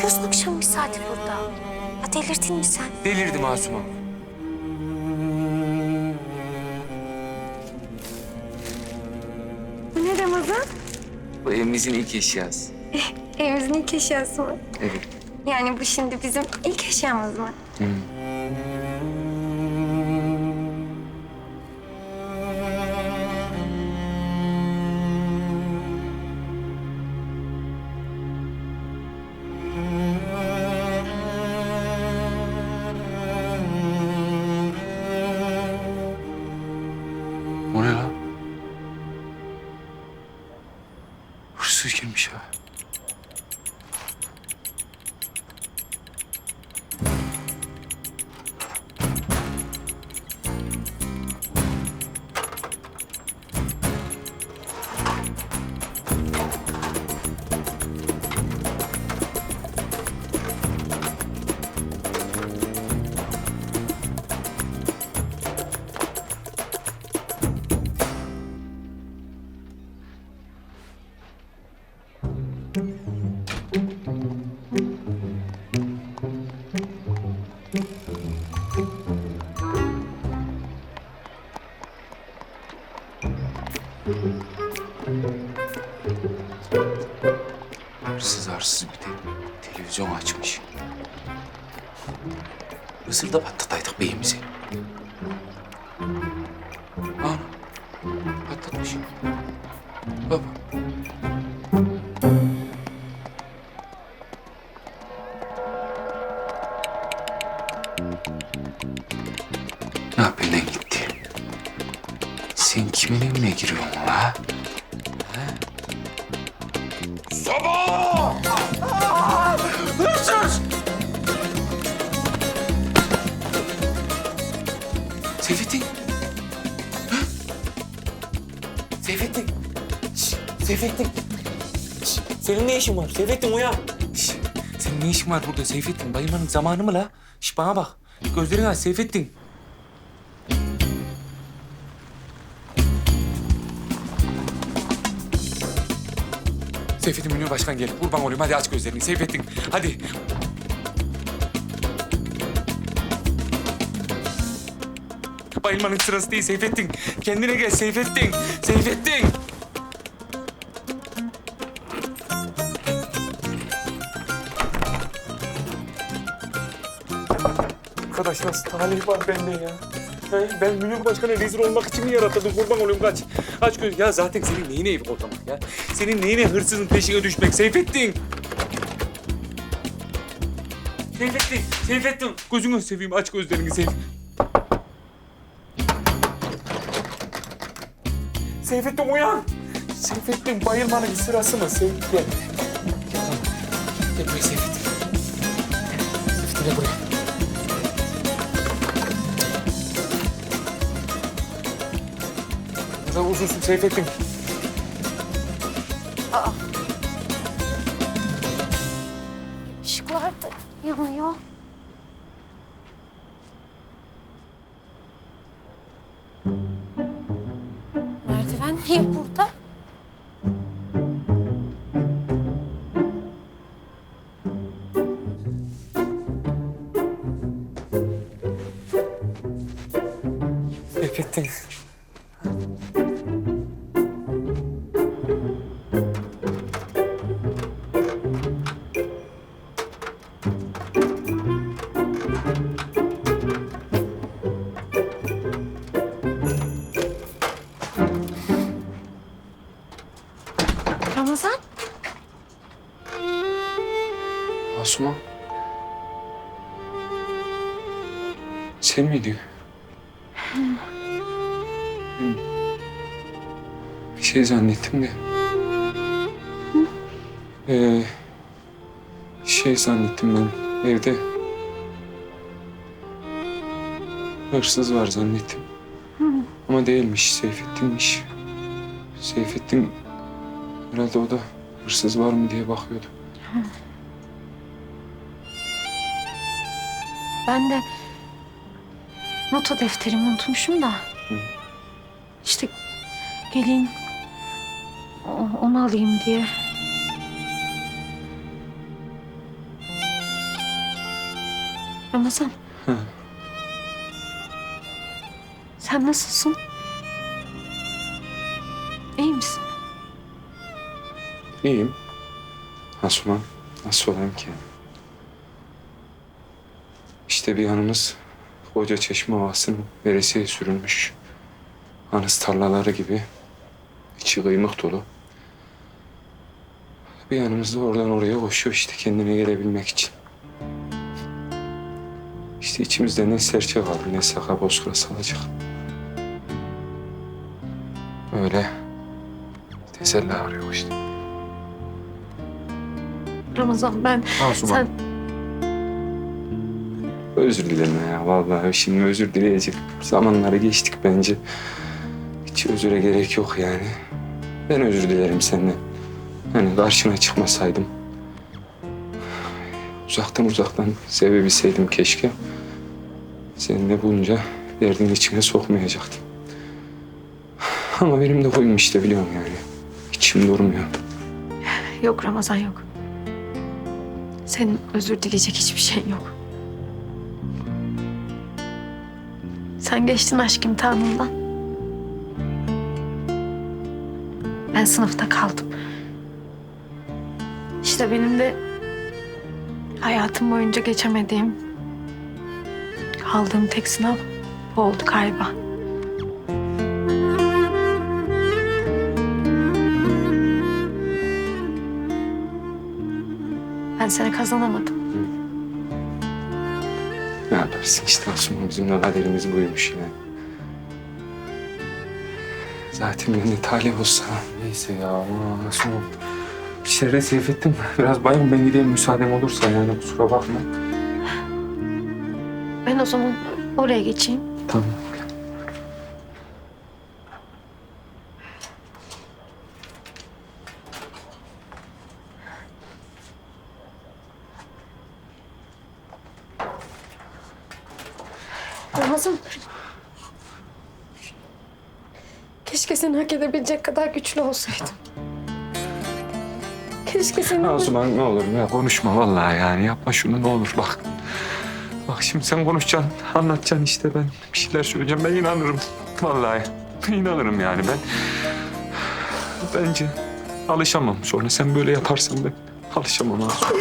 yapıyorsun akşam bir saati burada? Ha delirdin mi sen? Delirdi Masum'a. Bu ne Ramazan? Bu evimizin ilk eşyası. Evimizin ilk eşyası mı? Evet. Yani bu şimdi bizim ilk eşyamız mı? O еще. Hırsız. Hırsız bir de televizyon açmış. Mısır da patlataydık beyimizi. Ana, patlatmış. Baba. Sabah! Hırsız! Seyfettin. Hı? Seyfettin. Seyfettin. Senin ne işin var? Seyfettin uyan. Senin ne işin var burada Seyfettin? Bayılmanın zamanı mı la? Şş, bana bak. Gözlerini aç Seyfettin. Seyfettin Münir Başkan gel. Kurban olayım hadi aç gözlerini. Seyfettin hadi. Bayılmanın sırası değil Seyfettin. Kendine gel Seyfettin. Seyfettin. Arkadaş nasıl talih var bende ya? He, ben Münir Başkan'a rezil olmak için mi yaratıldım? Kurban olayım kaç. Aç göz. Ya zaten senin neyine ev kollamak ya? Senin neyine hırsızın peşine düşmek Seyfettin? Seyfettin, Seyfettin. Gözünü seveyim aç gözlerini Seyf. Seyfettin uyan. Seyfettin bayılmanın sırası mı Seyfettin? Gel. Gel buraya Seyfettin. Seyfettin gel buraya. Sen uzunsun Seyfettin. Işıklar da yanıyor. Merdiven niye burada? Seyfettin. Ramazan? Asuman. Sen miydin? Bir şey zannettim de. Ee, şey zannettim ben evde. Hırsız var zannettim. Ama değilmiş, Seyfettin'miş. Seyfettin herhalde o da hırsız var mı diye bakıyordu. Ben de nota defterimi unutmuşum da. İşte geleyim o- onu alayım diye. Ramazan. Hı. Sen nasılsın? İyi misin? İyiyim. Asuman, nasıl olayım ki? İşte bir yanımız koca çeşme ovasının veresiye sürülmüş. Anız tarlaları gibi. içi kıymık dolu. Bir yanımız da oradan oraya koşuyor işte kendine gelebilmek için. İşte içimizde ne serçe kaldı ne saka bozkura salacak. Öyle teselli arıyor işte. Ramazan ben... Asuman. Sen... Özür dileme ya vallahi şimdi özür dileyecek zamanları geçtik bence. Hiç özüre gerek yok yani. Ben özür dilerim senden. Hani karşına çıkmasaydım. Uzaktan uzaktan sevebilseydim keşke. Seninle bulunca derdin içine sokmayacaktım. Ama benim de huyum işte biliyorum yani. İçim durmuyor. Yok Ramazan yok. Senin özür dileyecek hiçbir şeyin yok. Sen geçtin aşk imtihanından. Ben sınıfta kaldım. İşte benim de hayatım boyunca geçemediğim, kaldığım tek sınav bu oldu galiba. Seni kazanamadım. Ne yaparsın işte Asuman bizim de kaderimiz buymuş yani. Zaten ben de talih olsa. Neyse ya aman Asuman. Bir şeyler seyfettim. Biraz bayım ben gideyim müsaadem olursa yani kusura bakma. Ben o zaman oraya geçeyim. Tamam. Ramazan. Keşke seni hak edebilecek kadar güçlü olsaydım. Keşke seni... Asuman ne olur ya konuşma vallahi yani yapma şunu ne olur bak. Bak şimdi sen konuşacaksın, anlatacaksın işte ben bir şeyler söyleyeceğim. Ben inanırım vallahi. inanırım yani ben. Bence alışamam sonra sen böyle yaparsan ben alışamam Asuman.